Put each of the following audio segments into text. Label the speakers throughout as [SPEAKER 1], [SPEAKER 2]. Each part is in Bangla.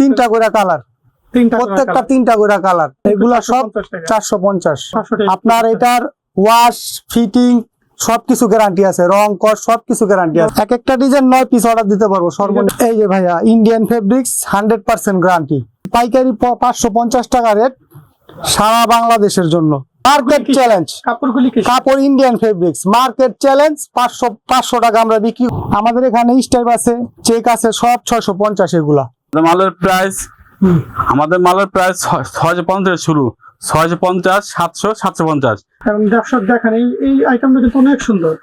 [SPEAKER 1] তিনটা করে কালার
[SPEAKER 2] তিনটা
[SPEAKER 1] প্রত্যেকটা তিনটা করে কালার এগুলা সব চারশো পঞ্চাশ। আপনার এটার ওয়াশ ফিটিং সবকিছু গ্যারান্টি আছে। রং কস সবকিছু গ্যারান্টি আছে। এক একটা ডিজাইন নয় পিস অর্ডার দিতে পারব। সর্বনিম্ন এই যে ভাইয়া Indian fabrics hundred percent guarantee পাইকারি পাঁচশো পঞ্চাশ টাকা রেট সারা বাংলাদেশের জন্য। মার্কেট চ্যালেঞ্জ
[SPEAKER 2] কাপড়গুলি
[SPEAKER 1] কাপড় ইন্ডিয়ান ফেব্রিক্স মার্কেট চ্যালেঞ্জ পাঁচশো পাঁচশো টাকা আমরা বিক্রি আমাদের এখানে স্টাইপ আছে চেক আছে সব ছয়শো পঞ্চাশ এগুলা।
[SPEAKER 3] মালের প্রাইস আমাদের মালের প্রাইস ছয়শো পঞ্চাশ শুরু। ছয়শো পঞ্চাশ সাতশো সাতশো পঞ্চাশ।
[SPEAKER 2] এবং দর্শক দেখেন এই এই আইটেমটা কিন্তু অনেক সুন্দর।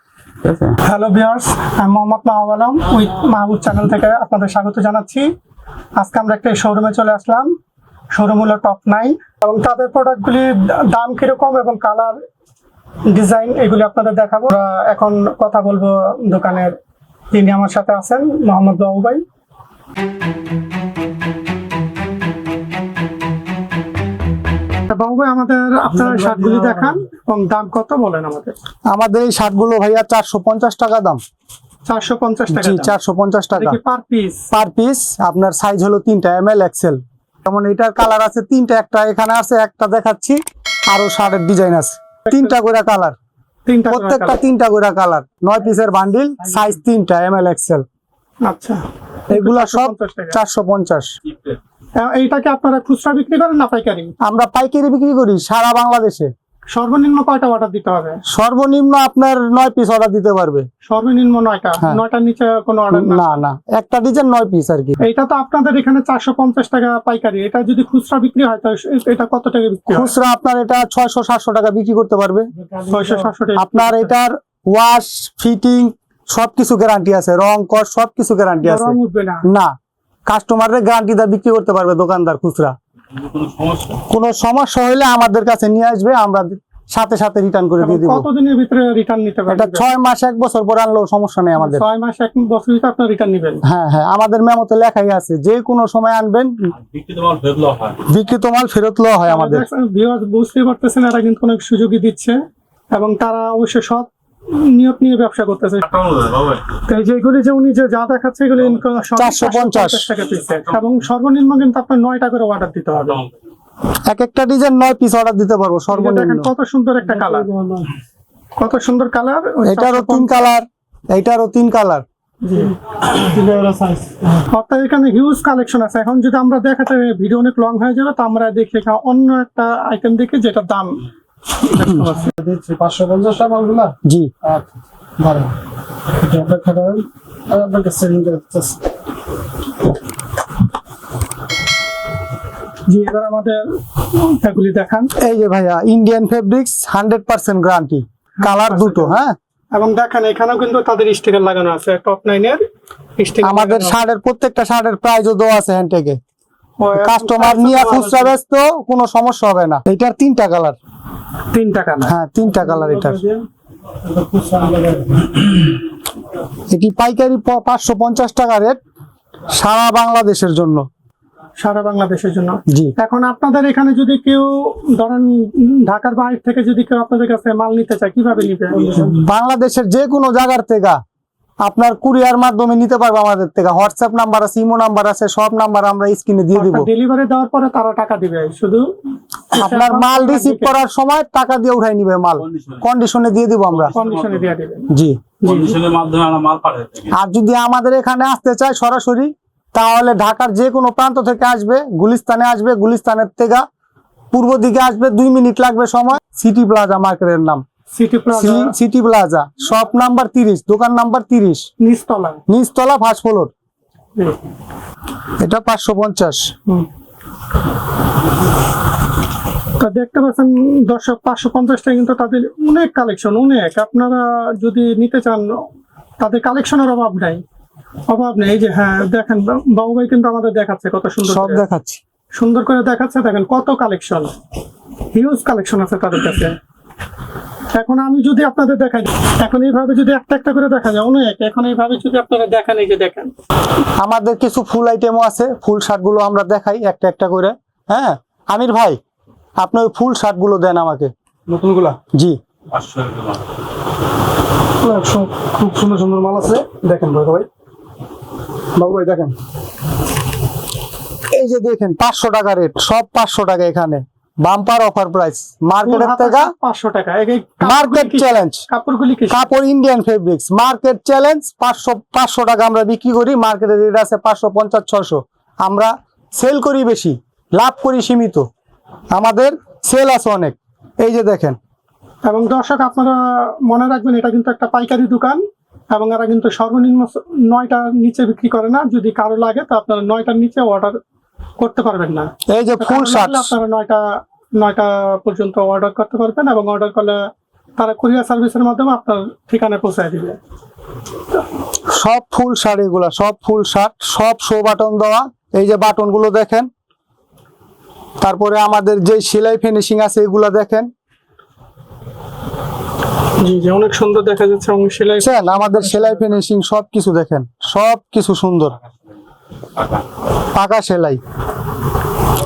[SPEAKER 2] হ্যালো ভিউয়ার্স আমি মোহাম্মদ মাহবুব আলম উইথ মাহবুব চ্যানেল থেকে আপনাদের স্বাগত জানাচ্ছি। আজকে আমরা একটা শোরুমে চলে আসলাম। শোরুম হলো টপ নাইন এবং তাদের প্রোডাক্টগুলির দাম কীরকম এবং কালার ডিজাইন এগুলি আপনাদের দেখাবো। এখন কথা বলব দোকানের। তিনি আমার সাথে আছেন মোহাম্মদ বাবু ভাই। বাবু আমাদের আপনার শার্টগুলি দেখান এবং দাম কত বলেন আমাদের?
[SPEAKER 1] আমাদের এই শার্টগুলো ভাইয়া চারশো পঞ্চাশ টাকা দাম।
[SPEAKER 2] চারশো পঞ্চাশ টাকা
[SPEAKER 1] চারশো পঞ্চাশ টাকা।
[SPEAKER 2] পার পিস
[SPEAKER 1] পার পিস আপনার সাইজ হলো তিনটা এম এল এক্সেল যেমন এটার কালার আছে তিনটা একটা এখানে আছে একটা দেখাচ্ছি। আরও শার্টের ডিজাইন আছে। তিনটা করে কালার
[SPEAKER 2] তিনটা
[SPEAKER 1] প্রত্যেকটা তিনটা করে কালার নয় পিসের বান্ডিল সাইজ তিনটা এম এল এক্সেল
[SPEAKER 2] আচ্ছা।
[SPEAKER 1] এগুলা সব
[SPEAKER 2] 450 টাকা।
[SPEAKER 1] চারশো পঞ্চাশ।
[SPEAKER 2] এইটাকে আপনারা খুচরা বিক্রি করেন না পাইকারি?
[SPEAKER 1] আমরা পাইকারি বিক্রি করি সারা বাংলাদেশে।
[SPEAKER 2] সর্বনিম্ন কয়টা অর্ডার দিতে হবে?
[SPEAKER 1] সর্বনিম্ন আপনার নয় পিস অর্ডার দিতে পারবে।
[SPEAKER 2] সর্বনিম্ন নয়টা?
[SPEAKER 1] হ্যাঁ।
[SPEAKER 2] নয়টার নিচে কোনো অর্ডার না?
[SPEAKER 1] না একটা ডিজাইন নয় পিস আর কি।
[SPEAKER 2] এইটা তো আপনাদের এখানে চারশো পঞ্চাশ টাকা পাইকারি। এটা যদি খুচরা বিক্রি হয় তাহলে এটা কত টাকা বিক্রি
[SPEAKER 1] খুচরা আপনার এটা ছয়শো সাতশো টাকা বিক্রি করতে পারবে।
[SPEAKER 2] ছয়শো সাতশো টাকা।
[SPEAKER 1] আপনার এটার ওয়াশ ফিটিং সবকিছু গ্যারান্টি আছে। রং কর সবকিছু গ্যারান্টি আছে।
[SPEAKER 2] না।
[SPEAKER 1] না কাস্টমারের গ্যারান্টি দা বিক্রি করতে পারবে দোকানদার খুচরা। কোনো সমস্যা হলে আমাদের কাছে নিয়ে আসবে আমরা সাথে সাথে রিটার্ন করে দিয়ে দিব।
[SPEAKER 2] কতদিনের ভিতরে রিটার্ন নিতে
[SPEAKER 1] এটা
[SPEAKER 2] পারবেন
[SPEAKER 1] ছয় মাস এক বছর পর আনলেও সমস্যা নেই আমাদের।
[SPEAKER 2] ছয় মাস এক বছর ভিতরে আপনার রিটার্ন নেবেন।
[SPEAKER 1] হ্যাঁ হ্যাঁ আমাদের মেমোতে লেখাই আছে যে কোনো সময় আনবেন বিক্রিত মাল ফেরত লওয়া হয়। বিক্রিত মাল ফেরত লওয়া হয় আমাদের।
[SPEAKER 2] ভিউয়ার্স বুঝতে পারতেছেন এরা কিন্তু অনেক সুযোগই দিচ্ছে। এবং তারা অবশ্যই সৎ নিয়ত নিয়ে ব্যবসা করতেছে তো এই যেগুলি যে উনি যে যা দেখাচ্ছে এগুলি সব
[SPEAKER 1] 450
[SPEAKER 2] টাকা পিস এবং সর্বনিম্ন কিন্তু আপনার নয়টা করে অর্ডার দিতে হবে।
[SPEAKER 1] এক একটা ডিজাইন নয় পিস অর্ডার দিতে পারব সর্বনিম্ন।
[SPEAKER 2] কত সুন্দর একটা কালার কত সুন্দর কালার
[SPEAKER 1] এটারও তিন কালার এইটারও তিন কালার
[SPEAKER 2] অর্থাৎ এখানে হিউজ কালেকশন আছে। এখন যদি আমরা দেখাতে ভিডিও অনেক লং হয়ে যাবে তো আমরা দেখি অন্য একটা আইটেম দেখি যেটা দাম
[SPEAKER 4] পাঁচশো পঞ্চাশ টাকা মালগুলা?
[SPEAKER 1] জি।
[SPEAKER 4] আচ্ছা ভালো অপেক্ষা করেন। আপনাকে সেলিং করে
[SPEAKER 2] জি এবার আমাদের এগুলি দেখান।
[SPEAKER 1] এই যে ভাইয়া Indian fabrics hundred percent guarantee colour দুটো হ্যাঁ?
[SPEAKER 2] এবং দেখেন এখানেও কিন্তু তাদের স্টিকার লাগানো আছে। টপ নাইনের
[SPEAKER 1] আমাদের শার্টের প্রত্যেকটা শার্টের প্রাইজও দেওয়া আছে হ্যান্ডটেকে কাস্টমার নিয়ে খুচরা ব্যস্ত কোনো সমস্যা হবে না। এটার তিনটা কালার
[SPEAKER 2] তিন কালার
[SPEAKER 1] হ্যাঁ তিনটা কালার এটার।
[SPEAKER 4] এটি
[SPEAKER 1] পাইকারি পাঁচশো পঞ্চাশ টাকা রেট সারা বাংলাদেশের জন্য।
[SPEAKER 2] সারা বাংলাদেশের জন্য?
[SPEAKER 1] জি।
[SPEAKER 2] এখন আপনাদের এখানে যদি কেউ ধরেন ঢাকার বাইরে থেকে যদি কেউ আপনাদের কাছে মাল নিতে চায় কীভাবে নিবে?
[SPEAKER 1] বাংলাদেশের যে কোনো জায়গার থেকে আপনার কুরিয়ার মাধ্যমে নিতে পারবে আমাদের থেকে। হোয়াটসঅ্যাপ নাম্বার আছে ইমো নাম্বার আছে সব নাম্বার আমরা স্ক্রিনে দিয়ে দিব।
[SPEAKER 2] ডেলিভারি দেওয়ার পরে তারা টাকা দিবে শুধু
[SPEAKER 1] আপনার মাল রিসিভ করার সময় টাকা দিয়ে উঠাই নিবে মাল। কন্ডিশনে দিয়ে দিব আমরা।
[SPEAKER 2] কন্ডিশনে দিয়ে দিবে।
[SPEAKER 1] জি।
[SPEAKER 3] কন্ডিশনের মাধ্যমে আমরা মাল পাঠাই
[SPEAKER 1] আর যদি আমাদের এখানে আসতে চায় সরাসরি তাহলে ঢাকার যে কোনো প্রান্ত থেকে আসবে গুলিস্তানে আসবে গুলিস্তানের থেকে পূর্ব দিকে আসবে দুই মিনিট লাগবে সময়। সিটি প্লাজা মার্কেটের নাম।
[SPEAKER 2] City Plaza
[SPEAKER 1] City Plaza shop number তিরিশ দোকান নাম্বার তিরিশ।
[SPEAKER 2] নিচতলা।
[SPEAKER 1] নিচতলা ফার্স্ট ফ্লোর। এটা পাঁচশো পঞ্চাশ।
[SPEAKER 2] দেখতে পাচ্ছেন দর্শক পাঁচশো পঞ্চাশটা কিন্তু তাদের অনেক কালেকশন অনেক। আপনারা যদি নিতে চান তাদের কালেকশনের অভাব নাই। অভাব নেই। যে হ্যাঁ দেখেন বাবু ভাই কিন্তু আমাদের দেখাচ্ছে কত সুন্দর
[SPEAKER 1] সব দেখাচ্ছি।
[SPEAKER 2] সুন্দর করে দেখাচ্ছে। দেখেন কত কালেকশন হিউজ কালেকশন আছে তাদের কাছে। এখন আমি যদি আপনাদের দেখাই এখন এইভাবে যদি একটা একটা করে দেখা যায় অনেক এখন এইভাবে যদি আপনারা দেখেন এই যে দেখেন।
[SPEAKER 1] আমাদের কিছু ফুল আইটেমও আছে ফুল শার্টগুলো আমরা দেখাই একটা একটা করে। হ্যাঁ আমির ভাই আপনি ওই ফুল শার্টগুলো দেন আমাকে।
[SPEAKER 4] নতুনগুলা?
[SPEAKER 1] জি।
[SPEAKER 4] খুব সুন্দর সুন্দর মাল আছে। দেখেন বাবু ভাই। বাবু ভাই দেখেন।
[SPEAKER 1] এই যে দেখেন পাঁচশো টাকা রেট সব পাঁচশো টাকা এখানে। বাম্পার অফার প্রাইস মার্কেটের থেকে
[SPEAKER 2] পাঁচশো টাকা। এই
[SPEAKER 1] মার্কেট চ্যালেঞ্জ
[SPEAKER 2] কাপড়গুলি কি?
[SPEAKER 1] কাপড় ইন্ডিয়ান ফেব্রিক্স মার্কেট চ্যালেঞ্জ পাঁচশো পাঁচশো টাকা আমরা বিক্রি করি। মার্কেটের রেট আছে পাঁচশো পঞ্চাশ ছশো আমরা সেল করি বেশি লাভ করি সীমিত। আমাদের সেল আছে অনেক। এই যে দেখেন।
[SPEAKER 2] এবং দর্শক আপনারা মনে রাখবেন এটা কিন্তু একটা পাইকারি দোকান এবং এরা কিন্তু সর্বনিম্ন নয়টার নিচে বিক্রি করে না। যদি কারও লাগে তো আপনারা নয়টার নিচে অর্ডার করতে পারবেন না।
[SPEAKER 1] এই যে ফুল শার্ট
[SPEAKER 2] আপনারা নয়টা নয়টা পর্যন্ত অর্ডার করতে পারবেন এবং অর্ডার করলে তারা কুরিয়ার সার্ভিসের মাধ্যমে আপনার ঠিকানায় পৌঁছায় দিবে।
[SPEAKER 1] সব ফুল শার্ট এগুলা সব ফুল শার্ট সব শো বাটন দেওয়া। এই যে বাটনগুলো দেখেন। তারপরে আমাদের যে সেলাই ফিনিশিং আছে এগুলা দেখেন।
[SPEAKER 2] জি জি অনেক সুন্দর দেখা যাচ্ছে এবং সেলাই
[SPEAKER 1] বুঝছেন আমাদের সেলাই ফিনিশিং সব কিছু দেখেন। সব কিছু সুন্দর। পাকা সেলাই।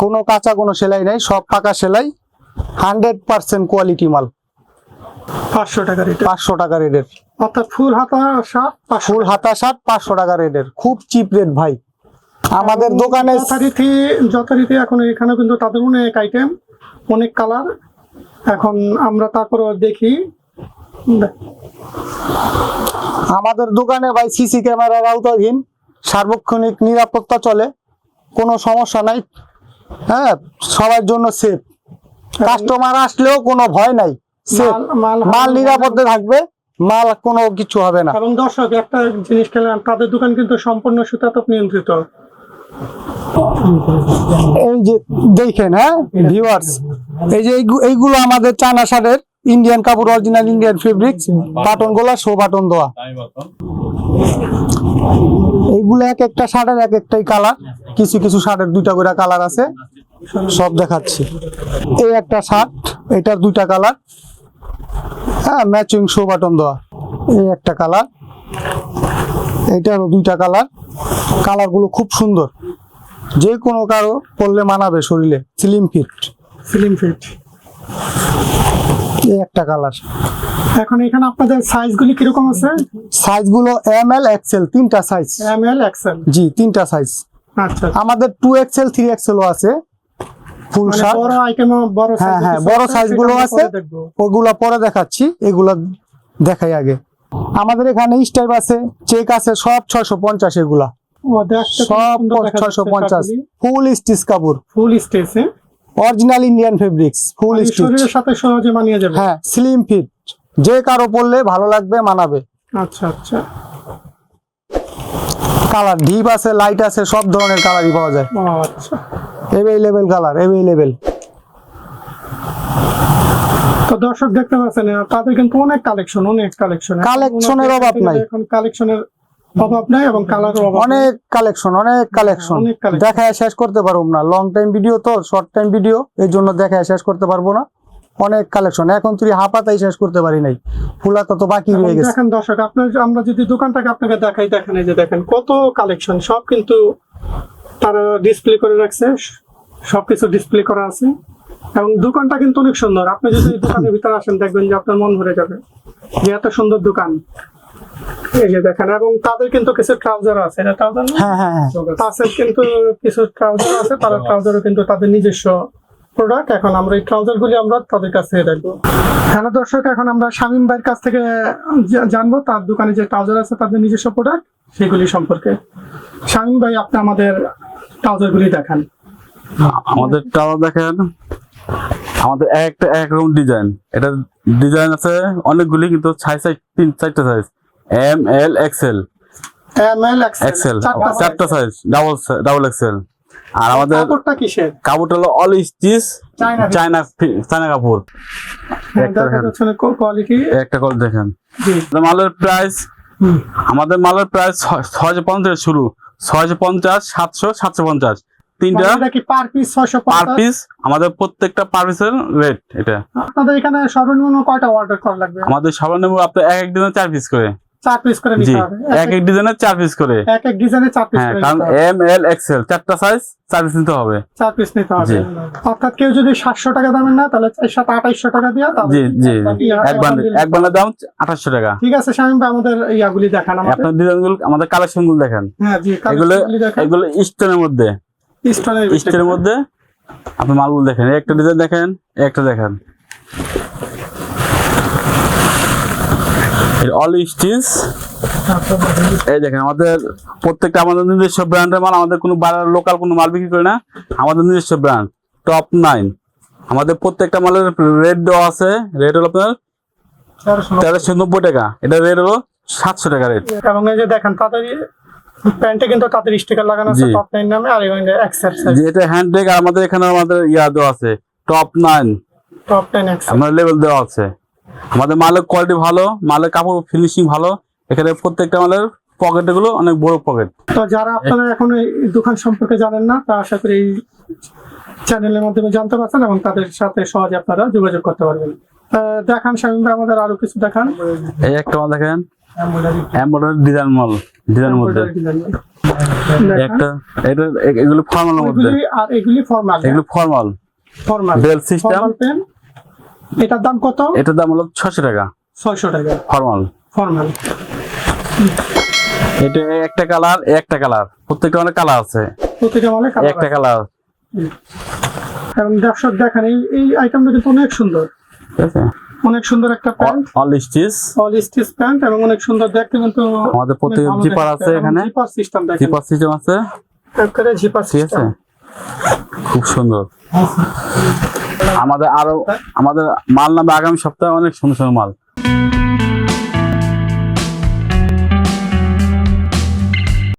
[SPEAKER 1] কোনো কাঁচা কোনো সেলাই নাই সব পাকা সেলাই হান্ড্রেড পার্সেন্ট কোয়ালিটি মাল।
[SPEAKER 2] পাঁচশো টাকা রেটে
[SPEAKER 1] পাঁচশো টাকা রেটের।
[SPEAKER 2] অর্থাৎ ফুল হাতা শার্ট
[SPEAKER 1] ফুল হাতা শার্ট পাঁচশো টাকা রেটের। খুব চিপ রেট ভাই। আমাদের দোকানে
[SPEAKER 2] যথারীতি যথারীতি এখন এখানে কিন্তু তাদের অনেক আইটেম অনেক কালার এখন আমরা তারপরে দেখি।
[SPEAKER 1] আমাদের দোকানে ভাই সিসি ক্যামেরার আওতাধীন। সার্বক্ষণিক নিরাপত্তা চলে। কোনো সমস্যা নাই। হ্যাঁ সবার জন্য সেফ কাস্টমার আসলেও কোনো ভয় নাই। সেফ
[SPEAKER 2] মাল-
[SPEAKER 1] নিরাপদে থাকবে মাল কোনো কিছু হবে না।
[SPEAKER 2] এবং দর্শক একটা জিনিস খেলাম তাদের দোকান কিন্তু সম্পূর্ণ সুতাতপ নিয়ন্ত্রিত।
[SPEAKER 1] এই যে দেখেন হ্যাঁ ভিউয়ার্স এই যে এইগু- এইগুলো আমাদের চানা শার্টের ইন্ডিয়ান কাপড় অরিজিনাল ইন্ডিয়ান ফেব্রিক্স বাটনগুলা শো বাটন দেওয়া। এইগুলো এক একটা শার্টের এক একটাই কালার। কিছু কিছু শার্টের দুইটা করে কালার আছে। সব দেখাচ্ছি। এই একটা শার্ট, এটার দুইটা কালার। হ্যাঁ ম্যাচিং শো বাটন দেওয়া। এই একটা কালার। এটারও দুইটা কালার। কালারগুলো খুব সুন্দর। যে কোনো কারও পরলে মানাবে শরীরে। স্লিম ফিট
[SPEAKER 2] ফিলিম ফিট
[SPEAKER 1] এই একটা কালার
[SPEAKER 2] এখন এখানে আপনাদের সাইজগুলি কীরকম আছে?
[SPEAKER 1] সাইজগুলো এম এল এক্সেল তিনটা সাইজ
[SPEAKER 2] এম এল এক্সেল
[SPEAKER 1] জি তিনটা সাইজ
[SPEAKER 2] আচ্ছা।
[SPEAKER 1] আমাদের টু এক্সেল থ্রি এক্সেলও আছে। ফুল
[SPEAKER 2] মানে
[SPEAKER 1] শার্ট
[SPEAKER 2] বড় আইটেম বড়
[SPEAKER 1] হ্যাঁ, হ্যাঁ, বড়
[SPEAKER 2] আছে,
[SPEAKER 1] size
[SPEAKER 2] সেটা
[SPEAKER 1] গুলো
[SPEAKER 2] আমরা
[SPEAKER 1] আছে। ওগুলা পরে দেখাচ্ছি এগুলা দেখাই আগে। আমাদের এখানে স্টাইপ আছে চেক আছে সব ছয়শো পঞ্চাশ এগুলা। সব ছয়শো পঞ্চাশ। ফুল স্টিচ কাপড়।
[SPEAKER 2] ফুল স্টেজে
[SPEAKER 1] original Indian fabrics full stitch
[SPEAKER 2] শরীরের সাথে সহজে মানিয়ে যাবে।
[SPEAKER 1] হ্যাঁ স্লিম ফিট যে কারও পরলে ভালো লাগবে মানাবে।
[SPEAKER 2] আচ্ছা আচ্ছা।
[SPEAKER 1] কালার ডিপ আছে লাইট আছে সব ধরনের কালারই পাওয়া যায়।
[SPEAKER 2] আচ্ছা।
[SPEAKER 1] এভেলেবেল কালার এভেলেবেল
[SPEAKER 2] তো দর্শক দেখতে পাচ্ছেন তাদের কিন্তু অনেক কালেকশন অনেক কালেকশন
[SPEAKER 1] কালেকশনের অভাব নাই।
[SPEAKER 2] এখন কালেকশনের অভাব নাই এবং
[SPEAKER 1] অনেক কালেকশন অনেক কালেকশন
[SPEAKER 2] collection।
[SPEAKER 1] দেখায় শেষ করতে পারব না। লং টাইম ভিডিও তো শর্ট টাইম ভিডিও এই জন্য দেখায় শেষ করতে পারব না। অনেক কালেকশন এখন তুই হাপাতাই শেষ করতে পারি নাই। ফুলাতা তো বাকি রয়ে গেছে।
[SPEAKER 2] দেখেন দর্শক আপনার আমরা যদি দোকানটাকে আপনাকে দেখাই দেখেন এই যে দেখেন কত কালেকশন সব কিন্তু তারা ডিসপ্লে করে রাখছে। সবকিছু ডিসপ্লে করা আছে। এবং দোকানটা কিন্তু অনেক সুন্দর। আপনি যদি দোকানের ভিতরে আসেন দেখবেন যে আপনার মন ভরে যাবে। যে এত সুন্দর দোকান। এই যে দেখেন এবং তাদের কিন্তু কিছু ট্রাউজার আছে এটা ট্রাউজার
[SPEAKER 1] হ্যাঁ হ্যাঁ হ্যাঁ।
[SPEAKER 2] তাদের কিন্তু কিছু ট্রাউজার আছে তারা ট্রাউজারও কিন্তু তাদের নিজস্ব প্রোডাক্ট এখন আমরা এই ট্রাউজার গুলি আমরা তাদের কাছ হ্যালো দর্শক এখন আমরা শামীম ভাইয়ের কাছ থেকে জানব তার দোকানে যে ট্রাউজার আছে তাদের নিজস্ব প্রোডাক্ট সেগুলি সম্পর্কে। শামীম ভাই আপনি আমাদের ট্রাউজার গুলি দেখান।
[SPEAKER 3] আমাদের টাওয়ার দেখেন আমাদের একটা এক রকম ডিজাইন এটা ডিজাইন আছে অনেকগুলি কিন্তু সাইজ তিন চারটা size M L XL
[SPEAKER 2] M L
[SPEAKER 3] XL
[SPEAKER 2] চারটা
[SPEAKER 3] সাইজ ডাবল ডাবল এক্সেল আর আমাদের
[SPEAKER 2] কাপড়টা কিসের?
[SPEAKER 3] কাপড়টা হলো all stitch
[SPEAKER 2] China
[SPEAKER 3] China China কাপড়। একটা
[SPEAKER 2] দেখা
[SPEAKER 3] দেখেন।
[SPEAKER 2] কোয়ালিটি
[SPEAKER 3] একটা করে দেখেন।
[SPEAKER 2] জি।
[SPEAKER 3] আমাদের মালের প্রাইস। আমাদের মালের প্রাইস ছয়শো পঞ্চাশ শুরু। ছয়শো পঞ্চাশ সাতশো সাতশো পঞ্চাশ। তিনটা
[SPEAKER 2] কি পার পিস ছয়শো
[SPEAKER 3] পার পিস আমাদের প্রত্যেকটা পার পিসের রেট এটা।
[SPEAKER 2] আপনাদের এখানে সর্বনিম্ন কয়টা অর্ডার করা লাগবে?
[SPEAKER 3] আমাদের সর্বনিম্ন আপনার এক এক ডিজাইনে চার পিস করে।
[SPEAKER 2] চার পিস করে নিতে হবে।
[SPEAKER 3] এক এক ডিজাইনে চার পিস করে।
[SPEAKER 2] এক এক ডিজাইনে চার পিস
[SPEAKER 3] হ্যাঁ
[SPEAKER 2] করে
[SPEAKER 3] কারণ এম এল এক্সেল চারটা সাইজ চার পিস নিতে হবে।
[SPEAKER 2] চার পিস নিতে হবে। অর্থাৎ কেউ যদি সাতশো টাকা দামের না তাহলে চার সাত আঠাইশশো টাকা দিয়ে তাহলে
[SPEAKER 3] জি জি এক বান্ডেল এক বান্ডেল দাম টাকা।
[SPEAKER 2] ঠিক আছে শামিম ভাই আমাদের ইয়াগুলি দেখান আমাদের।
[SPEAKER 3] আপনার ডিজাইনগুলো আমাদের কালেকশনগুলো দেখেন।
[SPEAKER 2] হ্যাঁ জি
[SPEAKER 3] এগুলো এগুলো স্টোনের মধ্যে।
[SPEAKER 2] স্টোনের
[SPEAKER 3] মধ্যে আপনি মালগুলো দেখেন। একটা ডিজাইন দেখেন একটা দেখেন। অল স্টিচ এই দেখেন আমাদের প্রত্যেকটা আমাদের নিজস্ব ব্র্যান্ডের মাল আমাদের কোনো লোকাল কোনো মাল বিক্রি করি না। আমাদের নিজস্ব ব্র্যান্ড টপ নাইন আমাদের প্রত্যেকটা মালের রেট দেওয়া আছে রেট হলো আপনার তেরোশো নব্বই টাকা। এটা রেট হলো সাতশো টাকা রেট
[SPEAKER 2] এবং এই যে দেখেন তাদের প্যান্টে কিন্তু তাদের স্টিকার লাগানো আছে টপ নাইন নামে আর এক্সারসাইজ
[SPEAKER 3] এটা হ্যান্ড আমাদের এখানে আমাদের ইয়া দেওয়া আছে টপ নাইন
[SPEAKER 2] টপ নাইন এক্সার
[SPEAKER 3] আমরা লেভেল দেওয়া আছে। আমাদের মালের কোয়ালিটি ভালো মালের কাপড় ফিনিশিং ভালো। এখানে প্রত্যেকটা মালের পকেটগুলো অনেক বড় পকেট
[SPEAKER 2] তো যারা আপনারা এখন এই দোকান সম্পর্কে জানেন না তা আশা করি এই চ্যানেলের মাধ্যমে জানতে পারছেন এবং তাদের সাথে সহজে আপনারা যোগাযোগ করতে পারবেন। দেখান শামীম আমাদের আরও কিছু দেখান।
[SPEAKER 3] এই একটা মাল দেখেন। এমব্রয়ডারি ডিজাইন মাল ডিজাইনের মধ্যে। একটা এটা এগুলো ফর্মালের মধ্যে।
[SPEAKER 2] আর এগুলি ফর্মাল
[SPEAKER 3] এগুলো formal
[SPEAKER 2] formal
[SPEAKER 3] bell system
[SPEAKER 2] formal pen এটার দাম কত?
[SPEAKER 3] এটার দাম হলো ছশো টাকা।
[SPEAKER 2] ছয়শো টাকা।
[SPEAKER 3] ফর্মাল।
[SPEAKER 2] ফর্মাল।
[SPEAKER 3] এটা একটা কালার একটা কালার। প্রত্যেকটা অনেক কালার আছে।
[SPEAKER 2] প্রতিটা মালে কালার
[SPEAKER 3] একটা কালার।
[SPEAKER 2] এবং দর্শক দেখেন এই এই আইটেমটা কিন্তু অনেক সুন্দর। অনেক সুন্দর একটা pant.
[SPEAKER 3] All stitch
[SPEAKER 2] all stitch pant এবং অনেক সুন্দর দেখতে কিন্তু
[SPEAKER 3] আমাদের প্রত্যেক জিপার আছে এখানে
[SPEAKER 2] জিপার সিস্টেম দেখেন।
[SPEAKER 3] জিপার সিস্টেম আছে।
[SPEAKER 2] একেবারে জিপার সিস্টেম
[SPEAKER 3] খুব সুন্দর। আমাদের আরও আমাদের মাল নামে আগামী সপ্তাহে অনেক সুন্দর সুন্দর মাল।